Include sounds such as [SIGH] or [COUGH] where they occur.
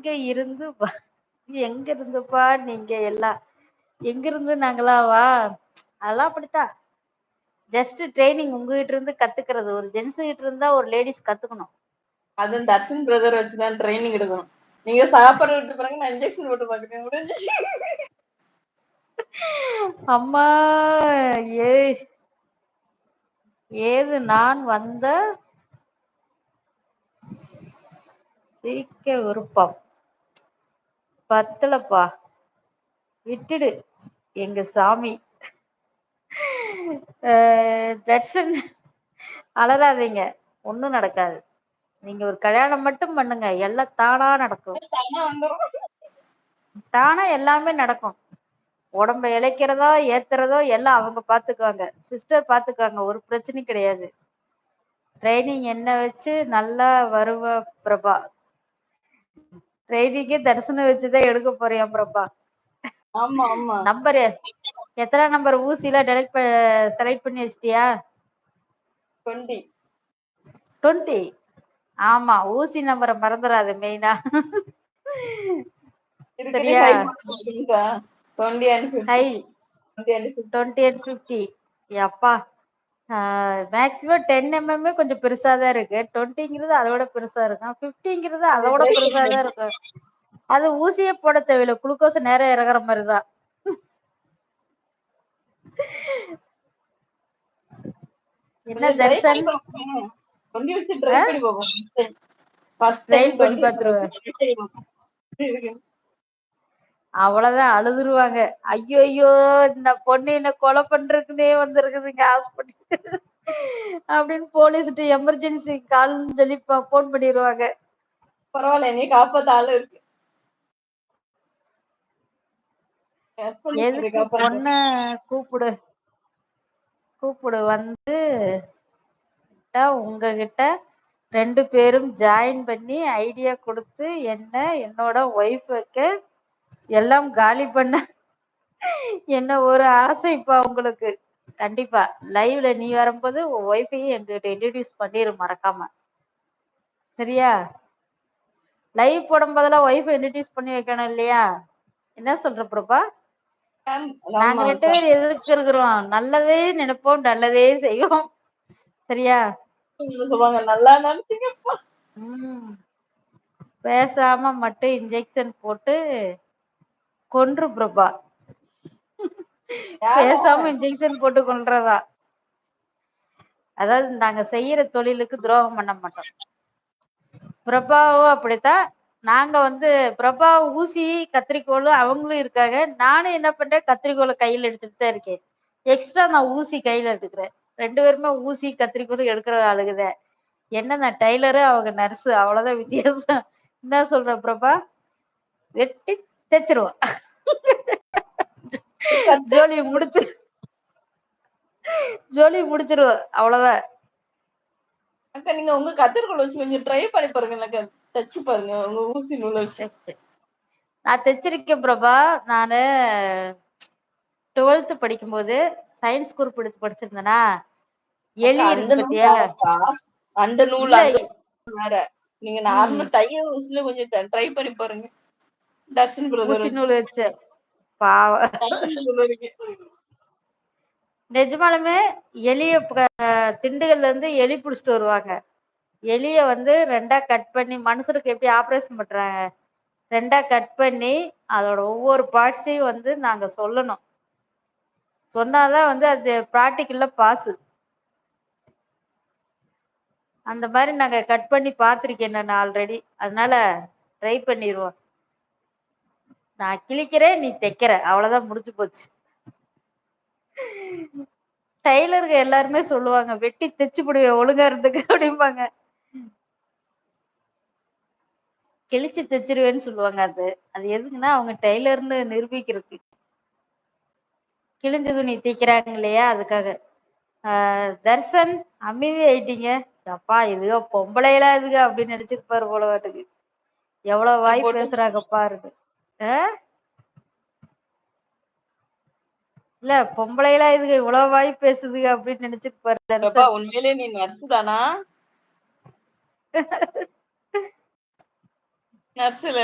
எங்க இருந்து எங்க இருந்துப்பா நீங்க எல்லாம் எங்க இருந்து நாங்களாவா அதெல்லாம் அப்படித்தான். ஜஸ்ட் ட்ரைனிங் உங்ககிட்ட இருந்து கத்துக்கிறது. ஒரு ஜென்ஸ் கிட்ட இருந்தா ஒரு லேடிஸ் கத்துக்கணும். அதுவும் தர்ஷன் பிரதர் வச்சுதான் ட்ரைனிங் எடுக்கணும். நீங்க சாப்பாடு விட்டு பிறகு நான் இன்ஜெக்ஷன் போட்டு பாக்குறேன் முடிஞ்சு. அம்மா ஏ ஏது நான் வந்த சிரிக்க விருப்பம். பத்தலப்பா. விட்டுடு. எங்க சாமி. தர்ஷன் அலறாதீங்க. ஒன்றும் நடக்காது. நீங்க ஒரு கல்யாணம் மட்டும் பண்ணுங்க. எல்லாம் தானா நடக்கும். தானா தானா எல்லாமே நடக்கும். உடம்ப இழைக்கிறதோ ஏத்துறதோ எல்லாம் அவங்க பாத்துக்குவாங்க. சிஸ்டர் பாத்துக்குவாங்க. ஒரு பிரச்சனையும் கிடையாது. ட்ரைனிங் என்ன வச்சு நல்லா வருவ பிரபா. ட்ரைனிங்கே தரிசனம் வச்சுதான் எடுக்க போறியா பிரபா ஆமா ஆமா. நம்பர் எத்தனை நம்பர் ஊசில டெலக்ட் செலக்ட் பண்ணி வச்சிட்டியா? டுவெண்ட்டி டுவெண்ட்டி ஆமா ஊசி நம்பரை மறந்துடாது மெயினா சரியா? Twenty and fifty twenty and fifty அப்பா மேக்ஸிமம் டென் எம்எம்மே கொஞ்சம் பெருசா தான் இருக்கு. டுவெண்ட்டிங்கிறது அதை விட பெருசா இருக்கும். ஃபிஃப்டிங்கிறது அதை விட பெருசா தான் இருக்கும். அது ஊசியே போட தேவையில்லை. குளுக்கோஸ் நேரம் இறங்குற மாதிரி தான். என்ன தர்சன் ட்ரை பண்ணி பார்ப்போம் அவ்வளவுதான் அழுதுருவாங்க. ஐயோ ஐயோ இந்த பொண்ணு என்ன கொலை பண்றதுக்குன்னே வந்திருக்குதுங்க ஹாஸ்பிட்டல் அப்படின்னு போலீஸ்கிட்ட எமர்ஜென்சி கால்னு சொல்லி போன் பண்ணிடுவாங்க பரவாயில்ல என்னைய காப்பாத்த ஆளு இருக்கு. என்னை எதுக்கு. பொண்ண கூப்பிடு. கூப்பிடு வந்து உங்ககிட்ட ரெண்டு பேரும் ஜாயின் பண்ணி ஐடியா கொடுத்து என்ன என்னோட ஒய்ஃபுக்கு எல்லாம் காலி பண்ண என்ன ஒரு ஆசைப்பா உங்களுக்கு? கண்டிப்பா. லைவ்ல நீ வரும்போது ஒய்ஃபையும் எங்ககிட்ட இன்ட்ரடியூஸ் பண்ணிரு மறக்காம. சரியா? லைவ் போடும் போதெல்லாம் ஒய்ஃபை இன்ட்ரடியூஸ் பண்ணி வைக்கணும் இல்லையா? என்ன சொல்ற பிரபா? நாங்க ரெண்டு பேரும் எதுக்கு இருக்கிறோம் நல்லதே நினைப்போம் நல்லதே செய்வோம். சரியா? சொல்லுவாங்க நல்லா நினைச்சீங்கப்பா. பேசாம மட்டும் இன்ஜெக்ஷன் போட்டு கொன்று பிரபா. பேசாம இன்ஜெக்ஷன் போட்டு கொல்றதா அதாவது நாங்க செய்யற தொழிலுக்கு துரோகம் பண்ண மாட்டோம். பிரபாவும் அப்படித்தான் நாங்க வந்து பிரபா ஊசி கத்திரிக்கோள் அவங்களும் இருக்காங்க. நானும் என்ன பண்றேன் கத்திரிக்கோலை கையில எடுத்துட்டு தான் இருக்கேன். எக்ஸ்ட்ரா நான் ஊசி கையில எடுத்துக்கிறேன். ரெண்டு பேருமே ஊசி கத்திரிக்கோள் எடுக்கிற ஆளுகுத என்ன நான் டைலரு அவங்க நர்ஸு அவ்வளவுதான் வித்தியாசம். என்ன சொல்ற பிரபா? வெட்டி தைச்சிருவோம் ஜோலி முடிச்சு ஜோலி முடிச்சிருவோம் அவ்வளவுதான். அக்கா நீங்க உங்க கத்திரிக்கோள் வச்சு கொஞ்சம் ட்ரை பண்ணி பாருங்க தச்சு பாருங்க உங்க ஊசி நூலை வச்சு. நான் தைச்சிருக்கேன் பிரபா. நான் டுவெல்த்து படிக்கும்போது சயின்ஸ் குரூப் எடுத்து படிச்சிருந்தேனா. எலி இருக்கு. அந்த நூல் வேற. நீங்க நார்மல் தைய ஊசில கொஞ்சம் ட்ரை பண்ணி பாருங்க. தர்ஷன் பிரதர் நூல் வச்சு. பாவ நிஜமாலுமே எலிய திண்டுக்கல்ல இருந்து எலி புடிச்சிட்டு வருவாங்க. எலிய வந்து ரெண்டா கட் பண்ணி மனுஷனுக்கு எப்படி ஆபரேஷன் பண்றாங்க? ரெண்டா கட் பண்ணி அதோட ஒவ்வொரு பார்ட்ஸையும் வந்து நாங்க சொல்லணும். சொன்னாதான் வந்து அது ப்ராக்டிக்கல்ல பாஸ் அந்த மாதிரி நாங்க கட் பண்ணி பார்த்துருக்கேன் நான் ஆல்ரெடி அதனால ட்ரை பண்ணிடுவோம் நான் கிழிக்கிறேன் நீ தைக்கிற. அவ்வளவுதான் முடிஞ்சு போச்சு. டைலருங்க எல்லாருமே சொல்லுவாங்க வெட்டி தைச்சு போடுவேன் ஒழுங்கா இருந்துக்கு அப்படிம்பாங்க. கிழிச்சு தைச்சிருவேன்னு சொல்லுவாங்க அது. அது எதுக்குன்னா அவங்க டெய்லர்னு நிரூபிக்கிறதுக்கு கிழிஞ்ச துணி தைக்கிறாங்க இல்லையா அதுக்காக. ஆஹ் தர்சன் அமைதி ஆயிட்டீங்க. அப்பா இதுக பொம்பளைலாம் இதுக அப்படின்னு நினைச்சிருப்பாரு போல வாட்டுக்கு எவ்வளவு வாய் பேசுறாங்க பாருங்க இல்ல பொம்பளைலாம் இதுக இவ்வளவு வாய் பேசுதுங்க அப்படின்னு நினைச்சிருப்பாரு பாப்பா தர்சன் உண்மையிலே நீ நர்ஸ் தானா? [LAUGHS] நர்ஸ் இல்ல